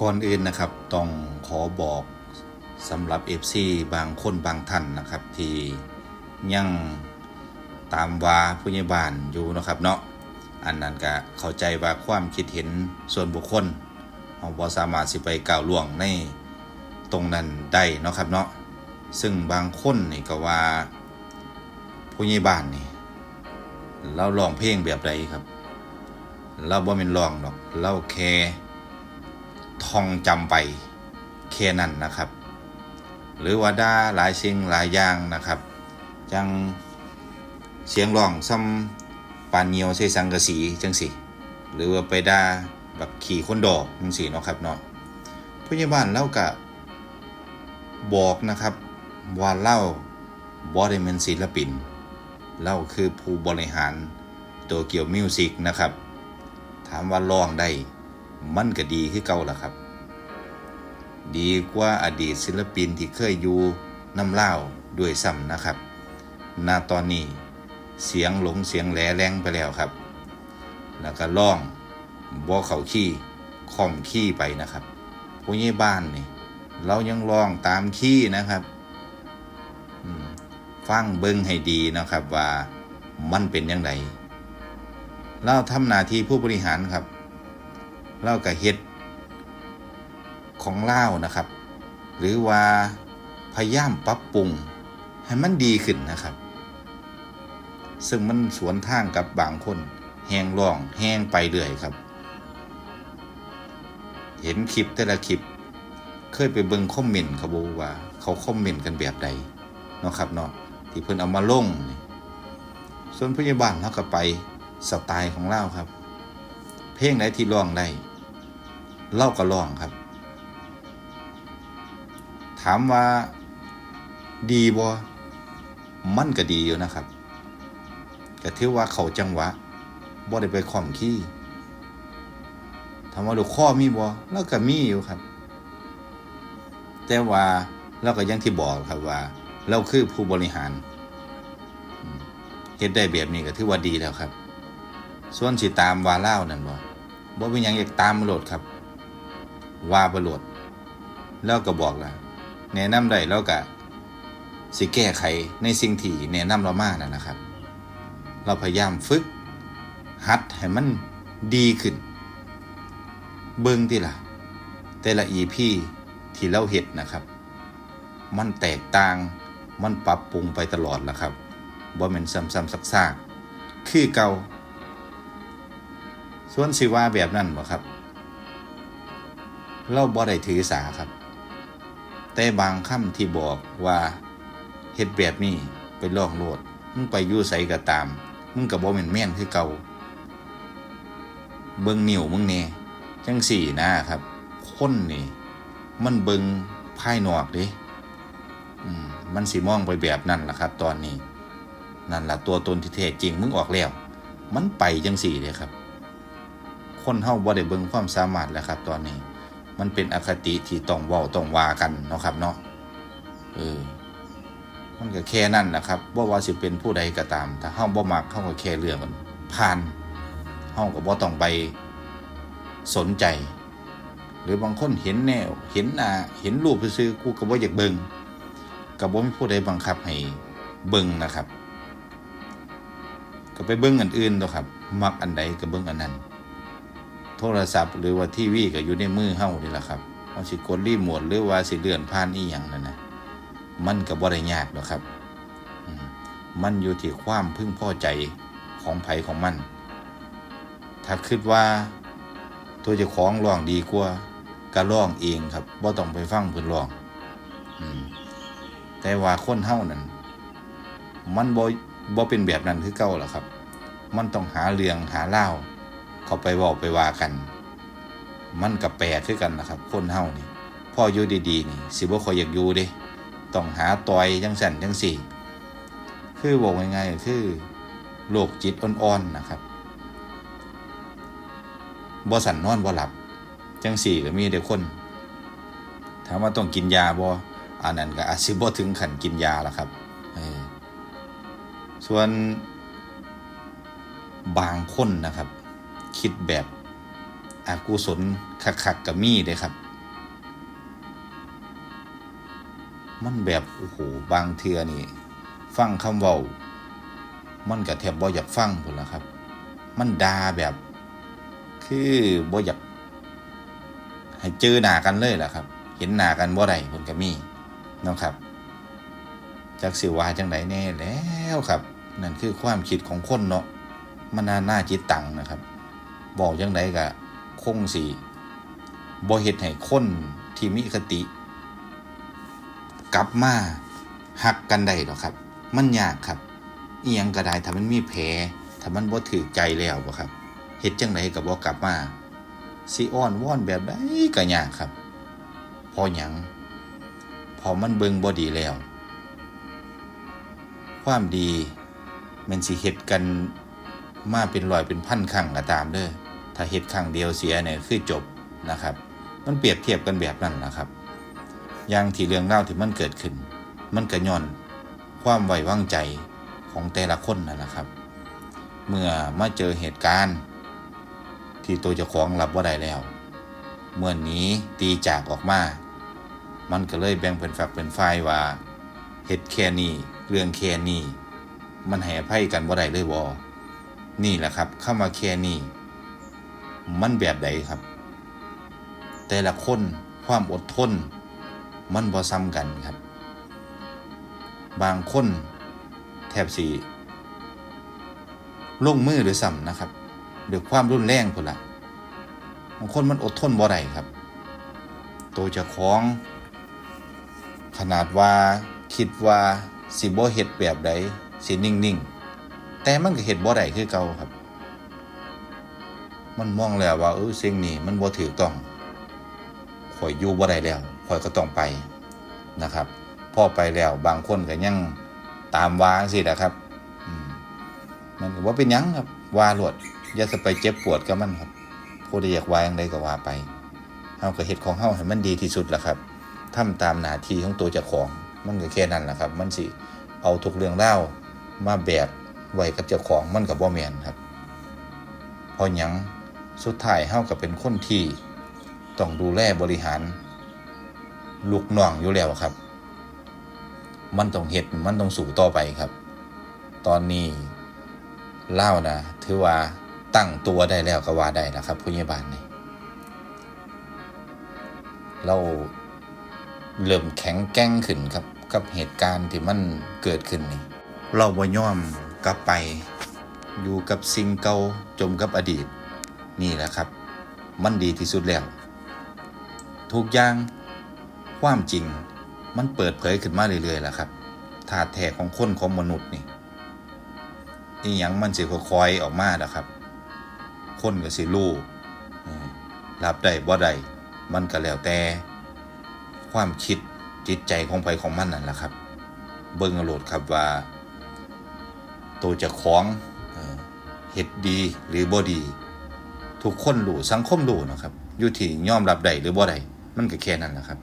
ก่อนอื่นนะครับต้องขอบอกสำหรับ FC บางคนบางท่านนะครับ ที่ยังตามว่าผู้ใหญ่บ้านอยู่นะครับเนาะอันนั้นก็เข้าใจว่าความคิดเห็นส่วนบุคคลเราบ่สามารถสิไปก้าวล่วงในตรงนั้นได้นะครับเนาะซึ่งบางคนนี่ก็ว่าผู้ใหญ่บ้านนี่เราร้องเพลงแบบใดครับ เราบ่แม่นร้องดอกเราแค่ ทองจำไปแค่นั้นนะครับ หรือว่าด่าหลายสิ่งหลายอย่างนะครับจังเสียงร้องซ้ำปานเหนียวใส่สังกะสีจังสิหรือว่าไปด่าแบบขี่คนดอกจังสิเนาะครับเนาะผู้ใหญ่บ้านเราก็บอกนะครับว่าเล่าบ่ได้เป็นศิลปินเล่าคือผู้บริหารตัวเกี่ยวมิวสิกนะครับ ถามว่าร้องได้ มันก็ดีคือเก่าล่ะครับ ดีกว่าอดีตศิลปินที่เคยอยู่น้ำเล่าด้วยซ้ำนะครับณตอนนี้เสียงหลงเสียงแหลแรงไปแล้วครับ แล้วก็ร้องบ่เขาขี้ค่อมขี้ไปนะครับผู้ใหญ่บ้านนี่เรายังร้องตามขี้นะครับฟังเบิ่งให้ดีนะครับว่ามันเป็นยังไงเราทำหน้าที่ผู้บริหารครับ เราก็เฮ็ดของเล่านะครับ หรือว่าพยายามปรับปรุงให้มันดีขึ้นนะครับ ซึ่งมันสวนทางกับบางคนแหงร้องแหงไปเรื่อยครับ เห็นคลิปแต่ละคลิป เคยไปเบิ่งคอมเมนต์เขาบอกว่า เขาคอมเมนต์กันแบบใดเนาะครับเนาะที่เพิ่นเอามาลงส่วนพยาบาลเราก็ไปสไตล์ของเราครับ เพลงไหนที่ร้องได้ เล่าก็ร้องครับ ถามว่าดีบ่มันก็ดีอยู่นะครับก็ถือว่าเขาจังหวะบ่ได้ไปข่อมขี้ถามว่าลูกข้อมีบ่แล้วก็มีอยู่ครับ แต่ว่าเราก็ยังที่บอกครับว่า เราคือผู้บริหารเฮ็ดได้แบบนี้ก็ถือว่าดีแล้วครับ ส่วนสิตามว่าเล่านั่นบ่บ่เป็นหยังอยากตามมาโหลดครับ ว่าบ่โหลดแล้วก็บอกล่ะแนะนำได้แล้วก็สิแก้ไขในสิ่งที่แนะนำเรามานั่นนะครับ เราพยายามฝึกหัดให้มันดีขึ้น เบิ่งติล่ะแต่ละ EP ที่เราเฮ็ดนะครับ มันแตกต่างมันปรับปรุงไปตลอดละครับบ่แม่นซ้ำๆซากๆคือเก่าส่วนสิว่าแบบนั้นบ่ครับ เราบ่ได้ถือสาครับ แต่บางคำที่บอกว่าเฮ็ดแบบนี้ไปลองโลดมึงไปยู่ไสก็ตาม มึงก็บ่แม่นแม่นคือเก่าเบิ่งนิ้วมึงแน่จังสี่นะครับ คนนี่ มันเบิ่งภายนอกเด้มันสิมองไปแบบนั้นล่ะครับ ตอนนี้ นั่นล่ะตัวตนที่แท้จริงมึงออกแล้ว มันไปจังสี่เลยครับ คนเฮาบ่ได้เบิ่งความสามารถแล้วครับ ตอนนี้ มันเป็นอคติที่ต้องเว้าต้องว่ากันเนาะครับเนาะเออมันก็แค่นั้นนะครับบ่ว่าสิเป็นผู้ใดก็ตาม ถ้าเฮาบ่มักเฮาก็แค่เรื่องมันผ่านเฮาก็บ่ต้องไปสนใจ หรือบางคนเห็นแนว เห็นหน้าเห็นรูปซื่อกูก็บ่อยากเบิ่งก็บ่มีผู้ใดบังคับให้เบิ่งนะครับ ก็ไปเบิ่งอันอื่นตัวครับ มักอันใดก็เบิ่งอันนั้น โทรศัพท์ หรือว่าทีวีก็อยู่ในมือเฮานี่แหละครับเอาสิกดรีโมทหรือว่าสิเลื่อนผ่านอีหยังนั่นนะมันก็บ่ได้ยากหรอกครับ มันอยู่ที่ความพึงพอใจของไผของมัน ถ้าคิดว่าตัวเจ้าของร้องดีกว่าก็ร้องเองครับบ่ต้องไปฟังเพิ่นร้องแต่ว่าคนเฮานั่นมันบ่บ่เป็นแบบนั้นคือเก่าหรอครับ มันต้องหาเรื่องหาเล่า เขาไปบอกไปว่ากัน มันกับแปลกคือกันนะครับ คนเฮานี่พ่ออยู่ดีๆนี่สิบ่คอยอยากอยู่เด้ต้องหาต่อยจังสั่นจังสี่ คือบอกง่ายๆคือโรคจิตอ่อนๆนะครับบ่สั่นนอนบ่หลับ จังสี่ก็มีเด็กคนถามว่าต้องกินยาบ่อันนั้นก็อาจสิบ่ถึงขันกินยาละครับส่วนบางคนนะครับ คิดแบบอากุศลขักขักกับมี่เลยครับ มันแบบโอ้โหบางเทือนี่ ฟังคำเว้า มันกับแทบบ่อยากฟังผลละครับ มันด่าแบบ คือบ่อยากให้เจอหน้ากันเลยแหละครับ เห็นหน้ากันบ่ได้ผลกับมี่นะครับจากสิวาจังไหนแน่แล้วครับ นั่นคือความคิดของคนเนาะมันน่าหน้าจิตตังนะครับ บอกจังไดก็คงสิบ่เฮ็ดให้คนที่มีคติ กลับมาหักกันได้หรอครับ มันยากครับเอียงก็ได้ถ้ามันมีแผลถ้ามันบ่ถือใจแล้วบ่ครับเฮ็ดจังไดก็บ่กลับมาสิอ้อนว่อนแบบใดก็ยากครับพอหยังพอมันเบิงบ่ดีแล้ว ความดีมันสิเฮ็ดกันมาเป็นรอยเป็นพันครั้งก็ตามเด้อ ถ้าเฮ็ดครั้งเดียวเสียเนี่ยคือจบนะครับ มันเปรียบเทียบกันแบบนั้นนะครับอย่างที่เรื่องเล่าที่มันเกิดขึ้น มันก็ย้อนความไว้วางใจของแต่ละคนนั่นแหละครับ เมื่อมาเจอเหตุการณ์ ที่ตัวเจ้าของรับว่าได้แล้ว เมื่อนหนี้ตีจากออกมา มันก็เลยแบ่งเป็นฝักเป็นฝ่ายว่าเหตุแค่นี้เรื่องแค่นี้มันให้อภัยกันว่าได้เลยบ่นี่แหละครับเข้ามาแค่นี้ มันแบบใดครับ แต่ละคนความอดทน มันบ่ซ้ำกันครับ บางคนแทบสีลงมือหรือซ้ำนะครับด้วยความรุนแรงพุ่นละบางคนมันอดทนบ่ได้ครับ ตัวจะคล้าของ ขนาดว่าคิดว่าสิบ่เฮ็ดแบบใดสินิ่งๆ แต่มันก็เฮ็ดบ่ได้คือเก่าครับ มันมองแล้วว่าเออสิ่งนี้มันบ่ถูกต้องข่อยอยู่บ่ได้แล้วข่อยก็ต้องไปนะครับพอไปแล้วบางคนก็ยังตามว่าสินะครับมันว่าเป็นยังครับว่าโลดอย่าสไปเจ็บปวดกับมันครับผู้ใดอยากว่าอย่างใดก็ว่าไปเฮาก็เฮ็ดของเฮาให้มันดีที่สุดล่ะครับทำตามหน้าที่ของตัวเจ้าของมันก็แค่นั้นแหละครับ มันสิเอาทุกเรื่องเล่ามาแบกไว้กับเจ้าของมันก็บ่แม่นครับเพราะหยัง สุดท้ายเฮาก็เป็นคนที่ต้องดูแลบริหาร ลูกน้องอยู่แล้วครับ มันต้องเฮ็ดมันต้องสู่ต่อไปครับ ตอนนี้เล่านะถือว่าตั้งตัวได้แล้วก็ว่าได้นะครับผู้ใหญ่บ้านนี่เราเริ่มแข็งแกร่งขึ้นครับกับเหตุการณ์ที่มันเกิดขึ้นนี่ เราบ่ย่อมกลับไป อยู่กับสิ่งเก่าจมกับอดีต นี่แหละครับ มันดีที่สุดแล้ว ทุกอย่างความจริงมันเปิดเผยขึ้นมาเรื่อยๆแหละครับถาดแท้ของคนของมนุษย์นี่อีหยังมันสิค่อยๆออกมาแหละครับ คนก็สิรู้รับได้บ่ได้มันก็แล้วแต่ ความคิดจิตใจของไผของมันนั่นแหละครับ เบิ่งเอาโลดครับว่า ตัวจะคล้าของเอ่อเฮ็ดดีหรือบ่ดี ทุกคนรู้สังคมรู้นะครับ อยู่ที่ยอมรับได้หรือบ่ได้มันก็แค่นั้นแหละครับ